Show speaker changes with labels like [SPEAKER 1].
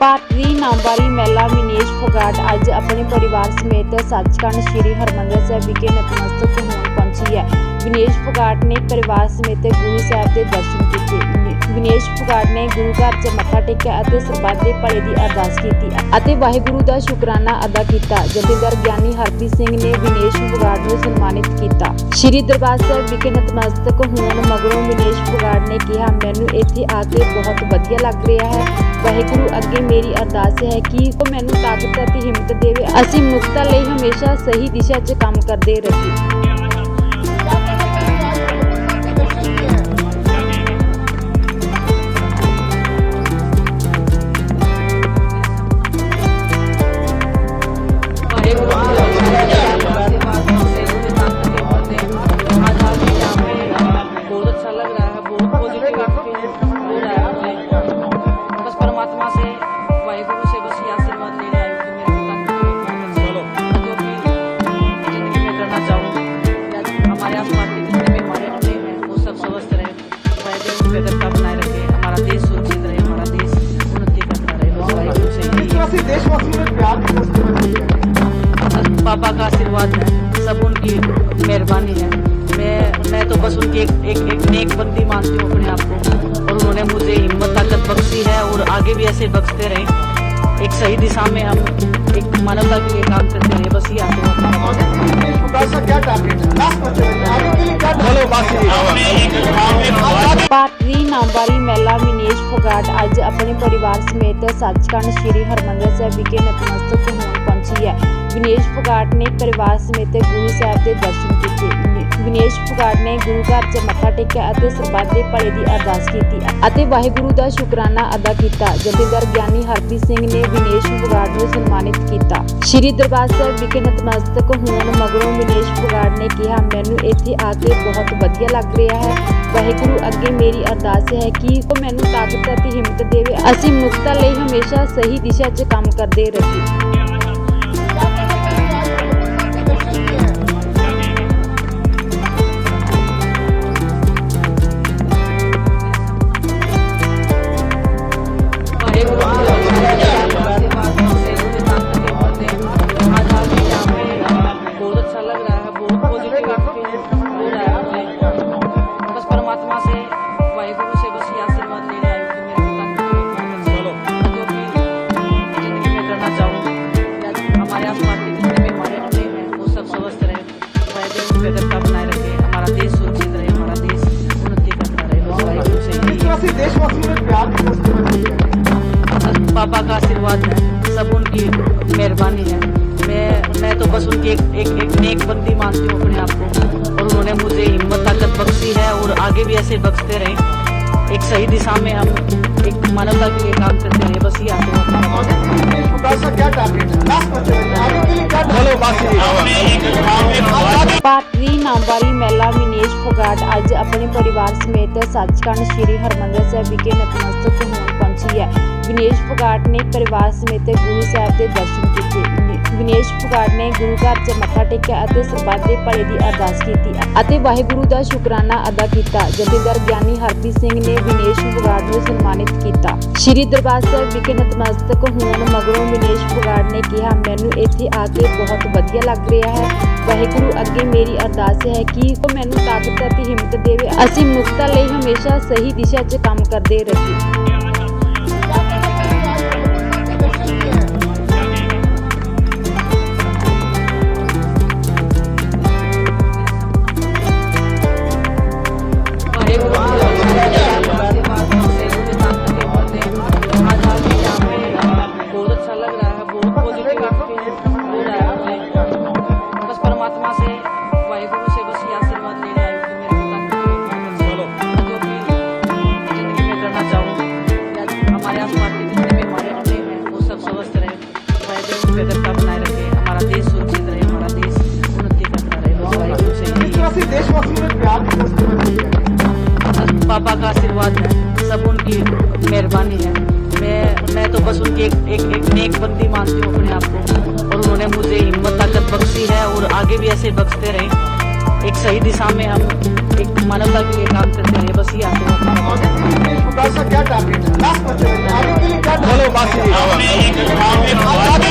[SPEAKER 1] ਭਾਰਤੀ ਨਾਮਵਾਰੀ ਮਹਿਲਾ ਵਿਨੇਸ਼ ਫੋਗਾਟ ਅੱਜ ਆਪਣੇ ਪਰਿਵਾਰ ਸਮੇਤ ਸੱਚਖੰਡ ਸ੍ਰੀ ਹਰਮੰਦਰ ਸਾਹਿਬ ਵਿਖੇ ਨਤਮਸਤਕ ਹੋਣ ਪਹੁੰਚੀ ਹੈ। ਵਿਨੇਸ਼ ਫੋਗਾਟ ਨੇ ਪਰਿਵਾਰ ਸਮੇਤ ਗੁਰੂ ਸਾਹਿਬ ਦੇ ਦਰਸ਼ਨ ਕੀਤੇ। ਵਿਨੇਸ਼ ਫੋਗਾਟ ਨੇ ਗੁਰੂ ਘਰ 'ਚ ਮੱਥਾ ਟੇਕਿਆ ਅਤੇ ਸਰਬੱਤ ਦੇ ਭਲੇ ਦੀ ਅਰਦਾਸ ਕੀਤੀ ਅਤੇ ਵਾਹਿਗੁਰੂ ਦਾ ਸ਼ੁਕਰਾਨਾ ਅਦਾ ਕੀਤਾ। ਜਥੇਦਾਰ ਗਿਆਨੀ ਹਰਪ੍ਰੀਤ ਸਿੰਘ ਨੇ ਵਿਨੇਸ਼ ਫੋਗਾਟ ਨੂੰ ਸਨਮਾਨਿਤ ਕੀਤਾ। ਸ੍ਰੀ ਦਰਬਾਰ ਸਾਹਿਬ ਵਿਖੇ ਨਤਮਸਤਕ ਹੋਣ ਮਗਰੋਂ ਵਿਨੇਸ਼ ਫੋਗਾਟ ਨੇ ਕਿਹਾ, ਮੈਨੂੰ ਇੱਥੇ ਆ ਕੇ ਬਹੁਤ ਵਧੀਆ ਲੱਗ ਰਿਹਾ ਹੈ। ਵਾਹਿਗੁਰੂ, ਅੱਗੇ ਮੇਰੀ ਅਰਦਾਸ ਹੈ ਕਿ ਉਹ ਮੈਨੂੰ ਤਾਕਤ ਅਤੇ ਹਿੰਮਤ ਦੇਵੇ। ਅਸੀਂ ਮਨੁੱਖਤਾ ਲਈ ਹਮੇਸ਼ਾ ਸਹੀ ਦਿਸ਼ਾ 'ਚ ਕੰਮ ਕਰਦੇ ਰਹੀਏ।
[SPEAKER 2] पापा का आशीर्वाद है सब उनकी मेहरबानी है मैं मैं तो बस उनकी एक एक, एक नेक बंदी मानती हूँ अपने आप को और उन्होंने मुझे हिम्मत ताकत बख्शी है और आगे भी ऐसे बख्शते रहे एक सही दिशा में हम एक मानवता के लिए काम करते रहे बस ये आशीर्वाद
[SPEAKER 3] विनेश फुगाट का क्या टारगेट है लास्ट क्वेश्चन है आगे के लिए क्या हेलो
[SPEAKER 1] ਭਾਰਤੀ ਨਾਮਵਾਰੀ ਮਹਿਲਾ ਵਿਨੇਸ਼ ਫੋਗਾਟ ਅੱਜ ਆਪਣੇ ਪਰਿਵਾਰ ਸਮੇਤ ਸੱਚਖੰਡ ਸ੍ਰੀ ਹਰਮੰਦਰ ਸਾਹਿਬ ਵਿਖੇ ਨਤਮਸਤਕ ਹੋਣ ਪਹੁੰਚੀ ਹੈ ਵਿਨੇਸ਼ ਫੋਗਾਟ ਨੇ ਪਰਿਵਾਰ ਸਮੇਤ ਗੁਰੂ ਸਾਹਿਬ ਦੇ ਦਰਸ਼ਨ ਕੀਤੇ। ਵਿਨੇ- ਵਿਨੇਸ਼ ਫੋਗਾਟ ਨੇ ਗੁਰੂ ਘਰ 'ਚ ਮੱਥਾ ਟੇਕਿਆ ਅਤੇ ਸਰਬੱਤ ਦੇ ਭਲੇ ਦੀ ਅਰਦਾਸ ਕੀਤੀ ਅਤੇ ਵਾਹਿਗੁਰੂ ਦਾ ਸ਼ੁਕਰਾਨਾ ਅਦਾ ਕੀਤਾ। ਜਥੇਦਾਰ ਗਿਆਨੀ ਹਰਪ੍ਰੀਤ ਸਿੰਘ ਨੇ ਵਿਨੇਸ਼ ਫੋਗਾਟ ਨੂੰ ਸਨਮਾਨਿਤ ਕੀਤਾ। ਸ੍ਰੀ ਦਰਬਾਰ ਸਾਹਿਬ ਵਿਖੇ ਨਤਮਸਤਕ ਹੋਣ ਮਗਰੋਂ ਵਿਨੇਸ਼ ਫੋਗਾਟ ਨੇ ਕਿਹਾ, ਮੈਨੂੰ ਇੱਥੇ ਆ ਕੇ ਬਹੁਤ ਵਧੀਆ ਲੱਗ ਰਿਹਾ ਹੈ। ਵਾਹਿਗੁਰੂ, ਅੱਗੇ ਮੇਰੀ ਅਰਦਾਸ ਹੈ ਕਿ ਉਹ ਮੈਨੂੰ ਤਾਕਤ ਅਤੇ ਹਿੰਮਤ ਦੇਵੇ। ਅਸੀਂ ਮਨੁੱਖਤਾ ਲਈ ਹਮੇਸ਼ਾ ਸਹੀ ਦਿਸ਼ਾ 'ਚ ਕੰਮ ਕਰਦੇ ਰਹੀਏ।
[SPEAKER 2] Yeah. वाहिगुरु बनाए रखे। हमारा देश सुरक्षित रहे हमारा देश उन्नति करता रहे
[SPEAKER 3] देशवासियों है।
[SPEAKER 2] पापा का आशीर्वाद है सब उनकी मेहरबानी है। मैं मैं तो बस उनकी एक एक, एक नेक बंदी मानती हूँ अपने आप को। और उन्होंने मुझे हिम्मत ताकत बख्शी है और आगे भी ऐसे बख्शते रहे। एक सही दिशा में हम एक मानवता के लिए काम करते रहे बस ये आशीर्वाद
[SPEAKER 3] का क्या टारगेट है?
[SPEAKER 1] ਭਾਰਤੀ ਨਾਮਵਾਰੀ ਮਹਿਲਾ ਵਿਨੇਸ਼ ਫੋਗਾਟ ਅੱਜ ਆਪਣੇ ਪਰਿਵਾਰ ਸਮੇਤ ਸੱਚਖੰਡ ਸ੍ਰੀ ਹਰਮੰਦਰ ਸਾਹਿਬ ਵਿਖੇ ਨਤਮਸਤਕ ਹੋਣ ਪਹੁੰਚੀ ਹੈ। ਵਿਨੇਸ਼ ਫੋਗਾਟ ਨੇ ਪਰਿਵਾਰ ਸਮੇਤ ਗੁਰੂ ਸਾਹਿਬ ਦੇ ਦਰਸ਼ਨ ਕੀਤੇ। ਵਿਨੇਸ਼ ਫੋਗਾਟ ਨੇ ਗੁਰੂ ਘਰ 'ਚ ਮੱਥਾ ਟੇਕਿਆ ਅਤੇ ਸਰਬੱਤ ਦੇ ਭਲੇ ਦੀ ਅਰਦਾਸ ਕੀਤੀ ਅਤੇ ਵਾਹਿਗੁਰੂ ਦਾ ਸ਼ੁਕਰਾਨਾ ਅਦਾ ਕੀਤਾ। ਜਥੇਦਾਰ ਗਿਆਨੀ ਹਰਪ੍ਰੀਤ ਸਿੰਘ ਨੇ ਵਿਨੇਸ਼ ਫੋਗਾਟ ਨੂੰ ਸਨਮਾਨਿਤ ਕੀਤਾ। ਸ੍ਰੀ ਦਰਬਾਰ ਸਾਹਿਬ ਵਿਖੇ ਨਤਮਸਤਕ ਹੋਣ ਮਗਰੋਂ ਵਿਨੇਸ਼ ਫੋਗਾਟ ਨੇ ਕਿਹਾ, ਮੈਨੂੰ ਇੱਥੇ ਆ ਕੇ ਬਹੁਤ ਵਧੀਆ ਲੱਗ ਰਿਹਾ ਹੈ। ਵਾਹਿਗੁਰੂ ਅੱਗੇ ਮੇਰੀ ਅਰਦਾਸ ਹੈ ਕਿ ਉਹ ਮੈਨੂੰ ਤਾਕਤ ਅਤੇ ਹਿੰਮਤ ਦੇਵੇ। ਅਸੀਂ ਮਨੁੱਖਤਾ ਲਈ ਹਮੇਸ਼ਾ ਸਹੀ ਦਿਸ਼ਾ 'ਚ ਕੰਮ ਕਰਦੇ ਰਹੀਏ।
[SPEAKER 2] आशीर्वाद है। सब उनकी मेहरबानी है। मैं मैं तो बस उनकी एक एक, एक नेक बंदी मानती हूँ अपने आप को। और उन्होंने मुझे हिम्मत ताकत बख्शी है और आगे भी ऐसे बख्शते रहे। एक सही दिशा में हम एक मानवता के लिए काम करते रहे। बस ये आशीर्वाद
[SPEAKER 3] विनेश क्या टारगेट है?